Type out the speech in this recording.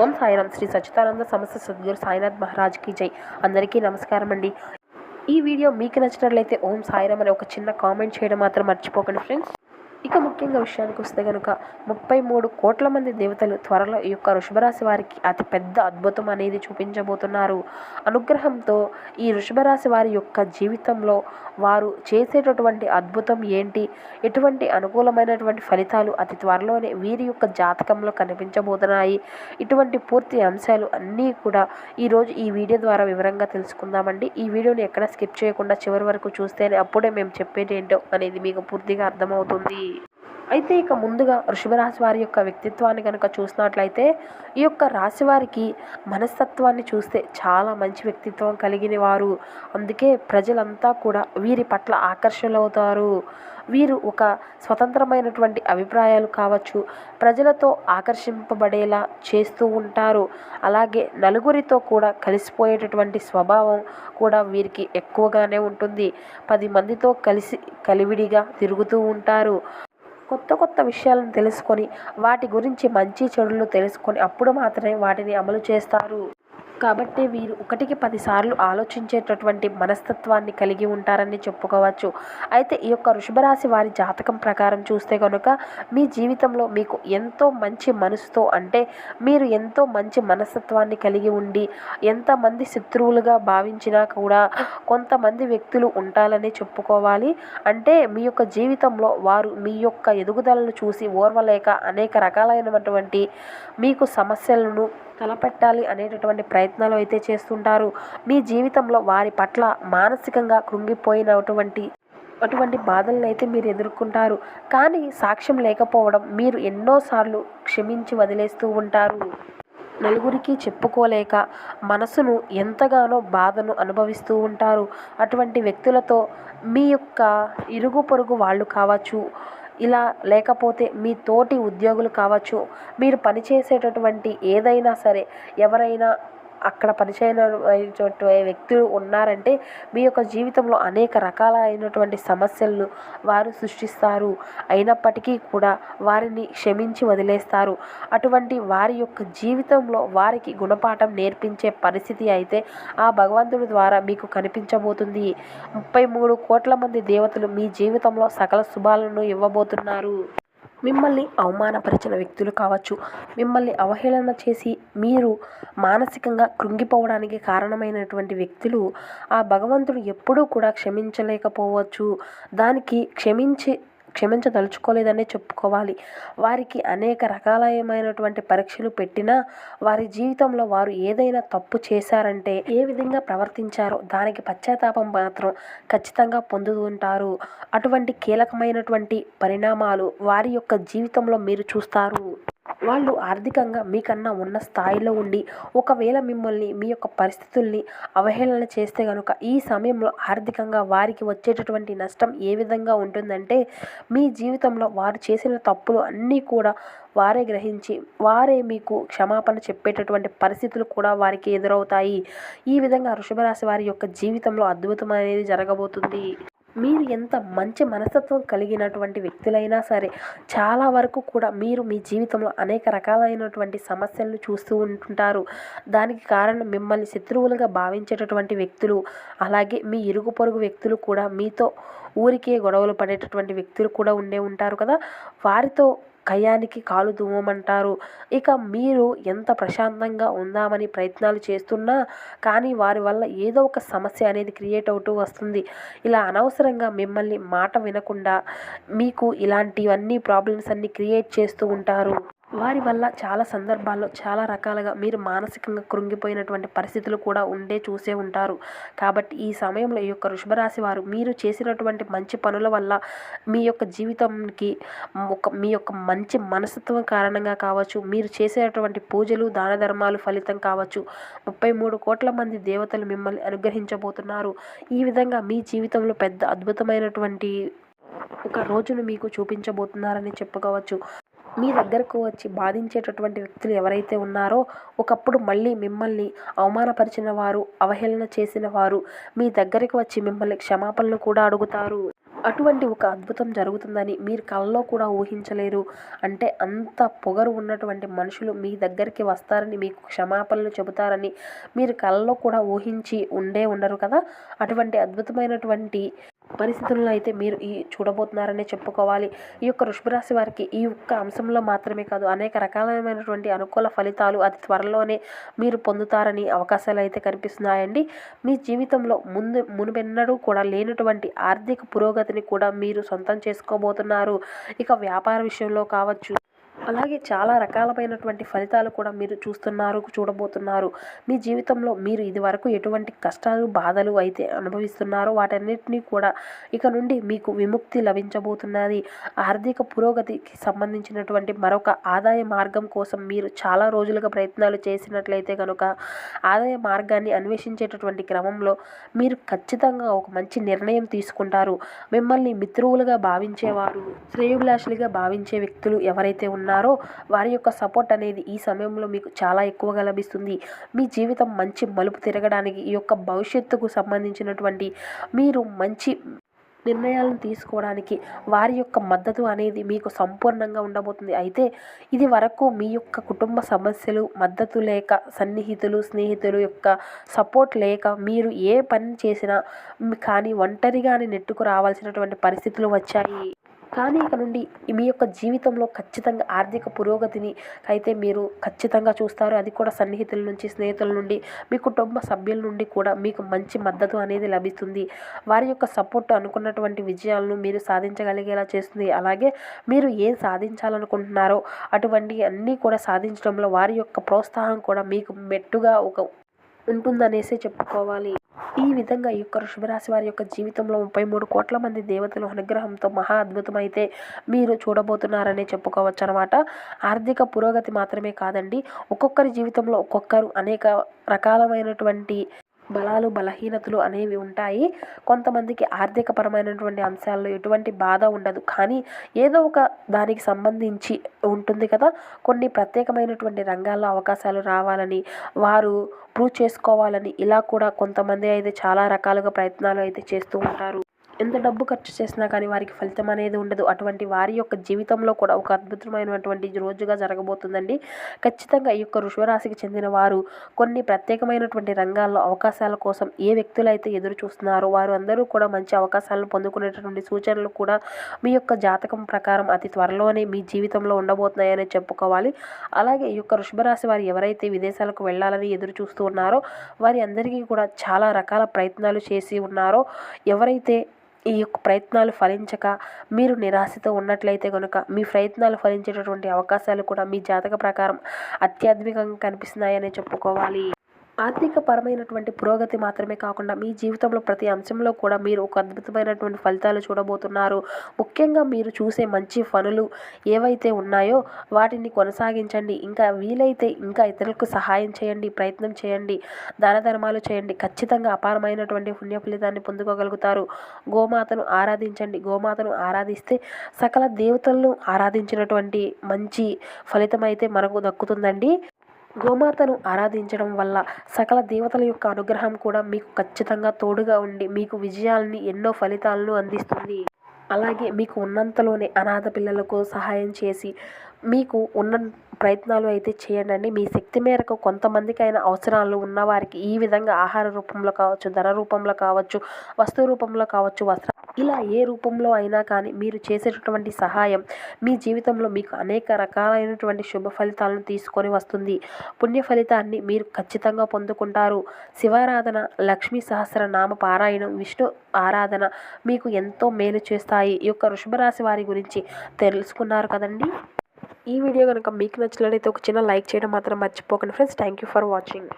ఓం సాయిరామ్. శ్రీ సచ్చిదానంద సమస్త సద్గురు సాయినాథ్ మహారాజ్కి జై. అందరికీ నమస్కారం అండి ఈ వీడియో మీకు నచ్చినట్లయితే ఓం సాయిరామ్ అనే ఒక చిన్న కామెంట్ చేయడం మాత్రం మర్చిపోకండి ఫ్రెండ్స్. ఇక ముఖ్యంగా విషయానికి వస్తే కనుక ముప్పై మూడు కోట్ల మంది దేవతలు త్వరలో ఈ యొక్క వృషభరాశి వారికి అతి పెద్ద అద్భుతం అనేది చూపించబోతున్నారు. అనుగ్రహంతో ఈ వృషభరాశి వారి యొక్క జీవితంలో వారు చేసేటటువంటి అద్భుతం ఏంటి? ఎటువంటి అనుకూలమైనటువంటి ఫలితాలు అతి త్వరలోనే వీరి యొక్క జాతకంలో కనిపించబోతున్నాయి? ఇటువంటి పూర్తి అంశాలు అన్నీ కూడా ఈరోజు ఈ వీడియో ద్వారా వివరంగా తెలుసుకుందామండి. ఈ వీడియోని ఎక్కడ స్కిప్ చేయకుండా చివరి వరకు చూస్తేనే అప్పుడే మేము చెప్పేది ఏంటో అనేది మీకు పూర్తిగా అర్థమవుతుంది. అయితే ఇక ముందుగా వృషభరాశి వారి యొక్క వ్యక్తిత్వాన్ని కనుక చూసినట్లయితే ఈ యొక్క రాశి వారికి మనస్తత్వాన్ని చూస్తే చాలా మంచి వ్యక్తిత్వం కలిగిన వారు. అందుకే ప్రజలంతా కూడా వీరి పట్ల ఆకర్షణలవుతారు. వీరు ఒక స్వతంత్రమైనటువంటి అభిప్రాయాలు కావచ్చు ప్రజలతో ఆకర్షింపబడేలా చేస్తూ ఉంటారు. అలాగే నలుగురితో కూడా కలిసిపోయేటటువంటి స్వభావం కూడా వీరికి ఎక్కువగానే ఉంటుంది. పది మందితో కలిసి కలివిడిగా తిరుగుతూ ఉంటారు. కొత్త కొత్త విషయాలను తెలుసుకొని వాటి గురించి మంచి చెడులు తెలుసుకొని అప్పుడు మాత్రమే వాటిని అమలు చేస్తారు. కాబట్టి వీరు ఒకటికి పదిసార్లు ఆలోచించేటటువంటి మనస్తత్వాన్ని కలిగి ఉంటారని చెప్పుకోవచ్చు. అయితే ఈ యొక్క వృషభరాశి వారి జాతకం ప్రకారం చూస్తే కనుక మీ జీవితంలో మీకు ఎంతో మంచి మనసుతో అంటే మీరు ఎంతో మంచి మనస్తత్వాన్ని కలిగి ఉండి ఎంతమంది శత్రువులుగా భావించినా కూడా కొంతమంది వ్యక్తులు ఉంటారని చెప్పుకోవాలి. అంటే మీ యొక్క జీవితంలో వారు మీ యొక్క ఎదుగుదలను చూసి ఓర్వలేక అనేక రకాలైనటువంటి మీకు సమస్యలను తలపెట్టాలి అనేటటువంటి ప్రయత్నాలు అయితే చేస్తుంటారు. మీ జీవితంలో వారి పట్ల మానసికంగా కృంగిపోయినటువంటి అటువంటి బాధలను అయితే మీరు ఎదుర్కొంటారు. కానీ సాక్ష్యం లేకపోవడం మీరు ఎన్నోసార్లు క్షమించి వదిలేస్తూ ఉంటారు. నలుగురికి చెప్పుకోలేక మనసును ఎంతగానో బాధను అనుభవిస్తూ ఉంటారు. అటువంటి వ్యక్తులతో మీ యొక్క ఇరుగు పొరుగు వాళ్ళు కావచ్చు ఇలా లేకపోతే మీ తోటి ఉద్యోగులు కావచ్చు మీరు పనిచేసేటటువంటి ఏదైనా సరే ఎవరైనా అక్కడ పనిచేయన వ్యక్తులు ఉన్నారంటే మీ యొక్క జీవితంలో అనేక రకాలైనటువంటి సమస్యలను వారు సృష్టిస్తారు. అయినప్పటికీ కూడా వారిని క్షమించి వదిలేస్తారు. అటువంటి వారి యొక్క జీవితంలో వారికి గుణపాఠం నేర్పించే పరిస్థితి అయితే ఆ భగవంతుడి ద్వారా మీకు కనిపించబోతుంది. ముప్పై మూడు కోట్ల మంది దేవతలు మీ జీవితంలో సకల శుభాలను ఇవ్వబోతున్నారు. మిమ్మల్ని అవమానపరిచిన వ్యక్తులు కావచ్చు. మిమ్మల్ని అవహేళన చేసి మీరు మానసికంగా కృంగిపోవడానికి కారణమైనటువంటి వ్యక్తులు ఆ భగవంతుడు ఎప్పుడూ కూడా క్షమించలేకపోవచ్చు. దానికి క్షమించి క్షమించదలుచుకోలేదనే చెప్పుకోవాలి. వారికి అనేక రకాలైనటువంటి పరీక్షలు పెట్టినా వారి జీవితంలో వారు ఏదైనా తప్పు చేశారంటే ఏ విధంగా ప్రవర్తించారో దానికి పశ్చాత్తాపం మాత్రం ఖచ్చితంగా పొందుతుంటారు. అటువంటి కీలకమైనటువంటి పరిణామాలు వారి యొక్క జీవితంలో మీరు చూస్తారు. వాళ్ళు ఆర్థికంగా మీకన్నా ఉన్న స్థాయిలో ఉండి ఒకవేళ మిమ్మల్ని మీ యొక్క పరిస్థితుల్ని అవహేళన చేస్తే కనుక ఈ సమయంలో ఆర్థికంగా వారికి వచ్చేటటువంటి నష్టం ఏ విధంగా ఉంటుందంటే మీ జీవితంలో వారు చేసిన తప్పులు అన్నీ కూడా వారే గ్రహించి వారే మీకు క్షమాపణ చెప్పేటటువంటి పరిస్థితులు కూడా వారికి ఎదురవుతాయి. ఈ విధంగా వృషభరాశి వారి యొక్క జీవితంలో అద్భుతం అనేది జరగబోతుంది. మీరు ఎంత మంచి మనస్తత్వం కలిగినటువంటి వ్యక్తులైనా సరే చాలా వరకు కూడా మీరు మీ జీవితంలో అనేక రకాలైనటువంటి సమస్యలను చూస్తూ ఉంటుంటారు. దానికి కారణం మిమ్మల్ని శత్రువులుగా భావించేటటువంటి వ్యక్తులు అలాగే మీ ఇరుగు పొరుగు వ్యక్తులు కూడా మీతో ఊరికే గొడవలు పడేటటువంటి వ్యక్తులు కూడా ఉండే ఉంటారు కదా. వారితో కయ్యానికి కాలు దువ్వమంటారు. ఇక మీరు ఎంత ప్రశాంతంగా ఉందామని ప్రయత్నాలు చేస్తున్నా కానీ వారి వల్ల ఏదో ఒక సమస్య అనేది క్రియేట్ అవుతూ వస్తుంది. ఇలా అనవసరంగా మిమ్మల్ని మాట వినకుండా మీకు ఇలాంటివన్నీ ప్రాబ్లమ్స్ అన్నీ క్రియేట్ చేస్తూ ఉంటారు. వారి వల్ల చాలా సందర్భాల్లో చాలా రకాలుగా మీరు మానసికంగా కృంగిపోయినటువంటి పరిస్థితులు కూడా ఉండే చూసే ఉంటారు. కాబట్టి ఈ సమయంలో ఈ యొక్క వృషభరాశి వారు మీరు చేసినటువంటి మంచి పనుల వల్ల మీ యొక్క జీవితంకి ఒక మీ యొక్క మంచి మనస్తత్వం కారణంగా కావచ్చు మీరు చేసేటువంటి పూజలు దాన ధర్మాలు ఫలితం కావచ్చు. ముప్పై మూడు కోట్ల మంది దేవతలు మిమ్మల్ని అనుగ్రహించబోతున్నారు. ఈ విధంగా మీ జీవితంలో పెద్ద అద్భుతమైనటువంటి ఒక రోజును మీకు చూపించబోతున్నారని చెప్పుకోవచ్చు. మీ దగ్గరకు వచ్చి బాధించేటటువంటి వ్యక్తులు ఎవరైతే ఉన్నారో ఒకప్పుడు మళ్ళీ మిమ్మల్ని అవమానపరిచిన వారు అవహేళన చేసిన వారు మీ దగ్గరికి వచ్చి మిమ్మల్ని క్షమాపణలు కూడా అడుగుతారు. అటువంటి ఒక అద్భుతం జరుగుతుందని మీరు కళ్ళలో కూడా ఊహించలేరు. అంటే అంత పొగరు ఉన్నటువంటి మనుషులు మీ దగ్గరికి వస్తారని మీకు క్షమాపణలు చెబుతారని మీరు కళ్ళలో కూడా ఊహించి ఉండే ఉండరు కదా? అటువంటి అద్భుతమైనటువంటి పరిస్థితుల్లో అయితే మీరు ఈ చూడబోతున్నారనే చెప్పుకోవాలి. ఈ యొక్క వృషభరాశి వారికి ఈ ఒక్క అంశంలో మాత్రమే కాదు అనేక రకాలైనటువంటి అనుకూల ఫలితాలు అతి త్వరలోనే మీరు పొందుతారని అవకాశాలు అయితే కనిపిస్తున్నాయండి. మీ జీవితంలో ముందు మునుపెన్నడూ కూడా లేనటువంటి ఆర్థిక పురోగతిని కూడా మీరు సొంతం చేసుకోబోతున్నారు. ఇక వ్యాపార విషయంలో కావచ్చు అలాగే చాలా రకాలమైనటువంటి ఫలితాలు కూడా మీరు చూస్తున్నారు చూడబోతున్నారు. మీ జీవితంలో మీరు ఇదివరకు ఎటువంటి కష్టాలు బాధలు అయితే అనుభవిస్తున్నారో వాటన్నిటినీ కూడా ఇక నుండి మీకు విముక్తి లభించబోతున్నది. ఆర్థిక పురోగతికి సంబంధించినటువంటి మరొక ఆదాయ మార్గం కోసం మీరు చాలా రోజులుగా ప్రయత్నాలు చేసినట్లయితే కనుక ఆదాయ మార్గాన్ని అన్వేషించేటటువంటి క్రమంలో మీరు ఖచ్చితంగా ఒక మంచి నిర్ణయం తీసుకుంటారు. మిమ్మల్ని మిత్రువులుగా భావించేవారు శ్రేయుభిలాషులుగా భావించే వ్యక్తులు ఎవరైతే ఉన్నారో ఉన్నారో వారి యొక్క సపోర్ట్ అనేది ఈ సమయంలో మీకు చాలా ఎక్కువగా లభిస్తుంది. మీ జీవితం మంచి మలుపు తిరగడానికి ఈ యొక్క భవిష్యత్తుకు సంబంధించినటువంటి మీరు మంచి నిర్ణయాలను తీసుకోవడానికి వారి యొక్క మద్దతు అనేది మీకు సంపూర్ణంగా ఉండబోతుంది. అయితే ఇది వరకు మీ యొక్క కుటుంబ సమస్యలు మద్దతు లేక సన్నిహితులు స్నేహితులు యొక్క సపోర్ట్ లేక మీరు ఏ పని చేసినా కానీ ఒంటరిగానే నెట్టుకు రావాల్సినటువంటి పరిస్థితులు వచ్చాయి. కానీ ఇక నుండి మీ యొక్క జీవితంలో ఖచ్చితంగా ఆర్థిక పురోగతిని అయితే మీరు ఖచ్చితంగా చూస్తారు. అది కూడా సన్నిహితుల నుంచి స్నేహితుల నుండి మీ కుటుంబ సభ్యుల నుండి కూడా మీకు మంచి మద్దతు అనేది లభిస్తుంది. వారి యొక్క సపోర్ట్ అనుకున్నటువంటి విజయాలను మీరు సాధించగలిగేలా చేస్తుంది. అలాగే మీరు ఏం సాధించాలనుకుంటున్నారో అటువంటి అన్నీ కూడా సాధించడంలో వారి యొక్క ప్రోత్సాహం కూడా మీకు మెట్టుగా ఒక ఉంటుందనేసి చెప్పుకోవాలి. ఈ విధంగా ఈ యొక్క వృషభరాశి వారి యొక్క జీవితంలో ముప్పై మూడు కోట్ల మంది దేవతల అనుగ్రహంతో మహా అద్భుతమైతే మీరు చూడబోతున్నారనే చెప్పుకోవచ్చు అనమాట ఆర్థిక పురోగతి మాత్రమే కాదండి ఒక్కొక్కరి జీవితంలో ఒక్కొక్కరు అనేక రకాలమైనటువంటి బలాలు బలహీనతలు అనేవి ఉంటాయి. కొంతమందికి ఆర్థికపరమైనటువంటి అంశాల్లో ఎటువంటి బాధ ఉండదు. కానీ ఏదో ఒక దానికి సంబంధించి ఉంటుంది కదా. కొన్ని ప్రత్యేకమైనటువంటి రంగాల్లో అవకాశాలు రావాలని వారు ప్రూవ్ చేసుకోవాలని ఇలా కూడా కొంతమంది అయితే చాలా రకాలుగా ప్రయత్నాలు అయితే చేస్తూ ఉంటారు. ఎంత డబ్బు ఖర్చు చేసినా కానీ వారికి ఫలితం అనేది ఉండదు. అటువంటి వారి యొక్క జీవితంలో కూడా ఒక అద్భుతమైనటువంటి రోజుగా జరగబోతుందండి. ఖచ్చితంగా ఈ యొక్క ఋషవరాశికి చెందిన వారు కొన్ని ప్రత్యేకమైనటువంటి రంగాల్లో అవకాశాల కోసం ఏ వ్యక్తులైతే ఎదురు చూస్తున్నారో వారు అందరూ కూడా మంచి అవకాశాలను పొందుకునేటటువంటి సూచనలు కూడా మీ యొక్క జాతకం ప్రకారం అతి త్వరలోనే మీ జీవితంలో ఉండబోతున్నాయని చెప్పుకోవాలి. అలాగే ఈ యొక్క వృషభరాశి వారు ఎవరైతే విదేశాలకు వెళ్ళాలని ఎదురు చూస్తూ ఉన్నారో వారి అందరికీ కూడా చాలా రకాల ప్రయత్నాలు చేసి ఉన్నారో ఎవరైతే ఈ యొక్క ప్రయత్నాలు ఫలించక మీరు నిరాశతో ఉన్నట్లయితే కనుక మీ ప్రయత్నాలు ఫలించేటటువంటి అవకాశాలు కూడా మీ జాతక ప్రకారం అత్యాధునికంగా కనిపిస్తున్నాయని చెప్పుకోవాలి. ఆర్థిక పరమైనటువంటి పురోగతి మాత్రమే కాకుండా మీ జీవితంలో ప్రతి అంశంలో కూడా మీరు ఒక అద్భుతమైనటువంటి ఫలితాలు చూడబోతున్నారు. ముఖ్యంగా మీరు చూసే మంచి పనులు ఏవైతే ఉన్నాయో వాటిని కొనసాగించండి. ఇంకా వీలైతే ఇంకా ఇతరులకు సహాయం చేయండి ప్రయత్నం చేయండి దాన ధర్మాలు చేయండి. ఖచ్చితంగా అపారమైనటువంటి పుణ్య ఫలితాన్ని పొందుకోగలుగుతారు. గోమాతను ఆరాధించండి. గోమాతను ఆరాధిస్తే సకల దేవతలను ఆరాధించినటువంటి మంచి ఫలితం అయితే మనకు దక్కుతుందండి. గోమాతను ఆరాధించడం వల్ల సకల దేవతల యొక్క అనుగ్రహం కూడా మీకు ఖచ్చితంగా తోడుగా ఉండి మీకు విజయాల్ని ఎన్నో ఫలితాలను అందిస్తుంది. అలాగే మీకు ఉన్నంతలోనే అనాథ పిల్లలకు సహాయం చేసి మీకు ఉన్న ప్రయత్నాలు అయితే చేయండి మీ శక్తి మేరకు కొంతమందికైనా అవసరాలు ఉన్నవారికి ఈ విధంగా ఆహార రూపంలో కావచ్చు ధర రూపంలో కావచ్చు వస్తు రూపంలో కావచ్చు వస్త్ర ఇలా ఏ రూపంలో అయినా కానీ మీరు చేసేటటువంటి సహాయం మీ జీవితంలో మీకు అనేక రకాలైనటువంటి శుభ ఫలితాలను తీసుకొని వస్తుంది. పుణ్య ఫలితాన్ని మీరు ఖచ్చితంగా పొందుకుంటారు. శివారాధన లక్ష్మీ సహస్ర నామ పారాయణం విష్ణు ఆరాధన మీకు ఎంతో మేలు చేస్తాయి. ఈ యొక్క వృషభరాశి వారి గురించి తెలుసుకున్నారు కదండి? ఈ వీడియో కనుక మీకు నచ్చినట్లయితే ఒక చిన్న లైక్ చేయడం మాత్రం మర్చిపోకండి. Friends thank you for watching